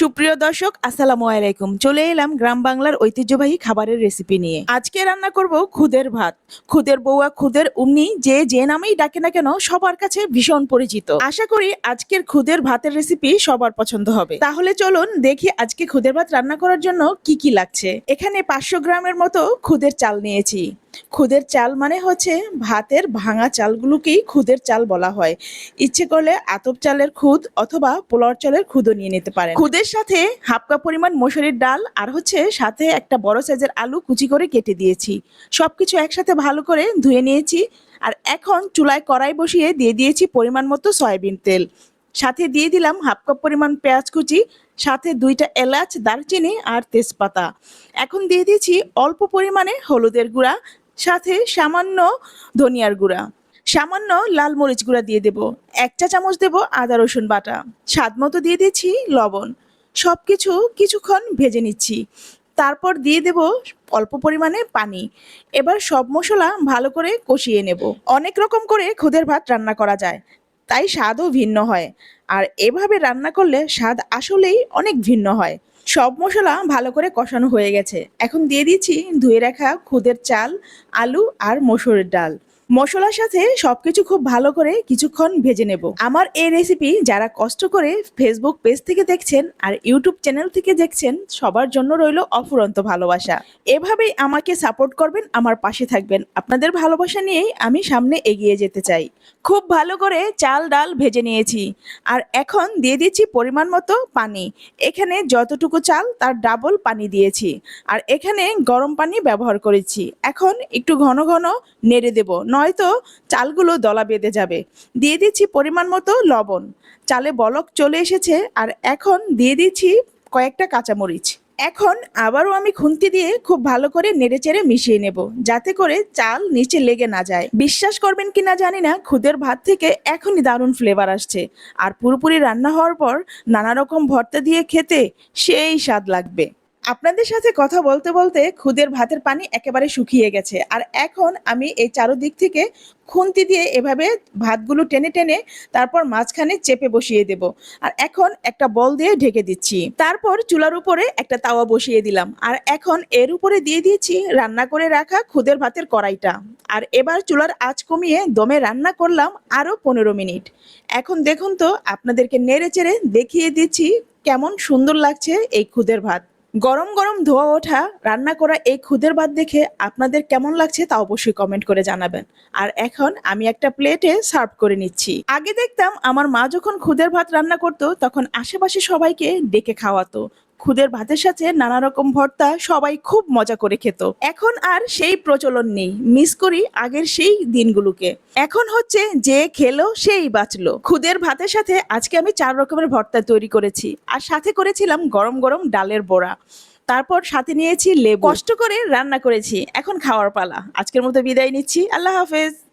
সুপ্রিয় দর্শক, আসসালামু আলাইকুম। চলে এলাম গ্রাম বাংলার ঐতিহ্যবাহী খাবারের রেসিপি নিয়ে। আজকে রান্না করব খুদের ভাত। খুদের বউয়া খুদের উমনি যে যে নামেই ডাকে না কেন, সবার কাছে ভীষণ পরিচিত। আশা করি আজকের খুদের ভাতের রেসিপি সবার পছন্দ হবে। তাহলে চলুন দেখি আজকে খুদের ভাত রান্না করার জন্য কি কি লাগছে। এখানে পাঁচশো গ্রামের মতো খুদের চাল নিয়েছি। খুদের চাল মানে হচ্ছে ভাতের ভাঙা চালগুলোকেই খুদের চাল বলা হয়। ইচ্ছে করলে আতপ চালের খুদ অথবা পোলার চালের খুদও নিয়ে নিতে পারেন। খুদের সাথে হাফ কাপ পরিমাণ মসুরির ডাল আর হচ্ছে সাথে একটা বড় সাইজের আলু কুচি করে কেটে দিয়েছি। সবকিছু একসাথে ভালো করে ধুয়ে নিয়েছি আর এখন চুলায় কড়াই বসিয়ে দিয়ে দিয়েছি পরিমাণ মতো সয়াবিন তেল। সাথে দিয়ে দিলাম হাফ কাপ পরিমাণ পেঁয়াজ কুচি, সাথে দুইটা এলাচ, দারচিনি আর তেজপাতা। এখন দিয়ে দিয়েছি অল্প পরিমাণে হলুদের গুঁড়া সাথে সামান্য ধনিয়ার গুঁড়া। সামান্য লাল মরিচ গুঁড়া দিয়ে দেব। এক চা চামচ দেব আদা, রসুন বাটা। স্বাদ মতো দিয়ে দিচ্ছি লবণ। সব কিছু কিছুক্ষণ ভেজে নিচ্ছি। তারপর দিয়ে দেব অল্প পরিমাণে পানি। এবার সব মশলা ভালো করে কষিয়ে নেব। অনেক রকম করে খুদের ভাত রান্না করা যায়। তাই স্বাদও ভিন্ন হয়। আর এভাবে রান্না করলে স্বাদ আসলেই অনেক ভিন্ন হয়। সব মশলা ভালো করে কষানো হয়ে গেছে। এখন দিয়ে দিচ্ছি ধুয়ে রাখা খুদের চাল, আলু আর মসুরের ডাল। মশলার সাথে সবকিছু খুব ভালো করে কিছুক্ষণ ভেজে নেব। আমার এই রেসিপি যারা কষ্ট করে ফেসবুক পেজ থেকে দেখছেন আর ইউটিউব চ্যানেল থেকে দেখছেন, সবার জন্য রইল অফুরন্ত ভালোবাসা। এভাবেই আমাকে সাপোর্ট করবেন, আমার পাশে থাকবেন। আপনাদের ভালোবাসা নিয়েই আমি সামনে এগিয়ে যেতে চাই। খুব ভালো করে চাল, ডাল ভেজে নিয়েছি। আর এখন দিয়ে দিচ্ছি পরিমাণ মতো পানি। এখানে যতটুকু চাল, তার ডাবল পানি দিয়েছি। আর এখানে গরম পানি ব্যবহার করেছি। এখন একটু ঘন ঘন নেড়ে দেব। নয়তো চালগুলো দলা বেঁধে যাবে। দিয়ে দিচ্ছি পরিমাণ মতো লবণ। চালে বলক চলে এসেছে আর এখন দিয়ে দিচ্ছি কয়েকটা কাঁচামরিচ। এখন আবারও আমি খুন্তি দিয়ে খুব ভালো করে নেড়েচেড়ে মিশিয়ে নেব, যাতে করে চাল নিচে লেগে না যায়। বিশ্বাস করবেন কিনা জানি না, খুদের ভাত থেকে এখনই দারুণ ফ্লেভার আসছে। আর পুরোপুরি রান্না হওয়ার পর নানা রকম ভর্তা দিয়ে খেতে সেই স্বাদ লাগবে। আপনাদের সাথে কথা বলতে বলতে খুদের ভাতের পানি একেবারে শুকিয়ে গেছে। আর এখন আমি এই চারোদিক থেকে খুন্তি দিয়ে এভাবে ভাতগুলো টেনে টেনে তারপর মাঝখানে চেপে বসিয়ে দেব। আর এখন একটা বল দিয়ে ঢেকে দিচ্ছি। তারপর চুলার উপরে একটা তাওয়া বসিয়ে দিলাম। আর এখন এর উপরে দিয়ে দিয়েছি রান্না করে রাখা খুদের ভাতের কড়াইটা। আর এবার চুলার আঁচ কমিয়ে দমে রান্না করলাম আরও পনেরো মিনিট। এখন দেখুন তো, আপনাদেরকে নেড়ে চেড়ে দেখিয়ে দিচ্ছি কেমন সুন্দর লাগছে এই খুদের ভাত। গরম গরম ধোয়া ওঠা, রান্না করা এই খুদের ভাত দেখে আপনাদের কেমন লাগছে তা অবশ্যই কমেন্ট করে জানাবেন। আর এখন আমি একটা প্লেটে সার্ভ করে নিচ্ছি। আগে দেখতাম আমার মা যখন খুদের ভাত রান্না করতো, তখন আশেপাশে সবাইকে ডেকে খাওয়াতো। খুদের ভাতের সাথে নানা রকম ভর্তা সবাই খুব মজা করে খেত। এখন আর সেই প্রচলন নেই। মিস করি আগের সেই দিনগুলোকে। এখন হচ্ছে যে খেলো সেই বাঁচলো। খুদের ভাতের সাথে আজকে আমি চার রকমের ভর্তা তৈরি করেছি। আর সাথে করেছিলাম গরম গরম ডালের বড়া। তারপর সাথে নিয়েছি লেবু। কষ্ট করে রান্না করেছি। এখন খাওয়ার পালা। আজকের মতো বিদায় নিচ্ছি। আল্লাহ হাফেজ।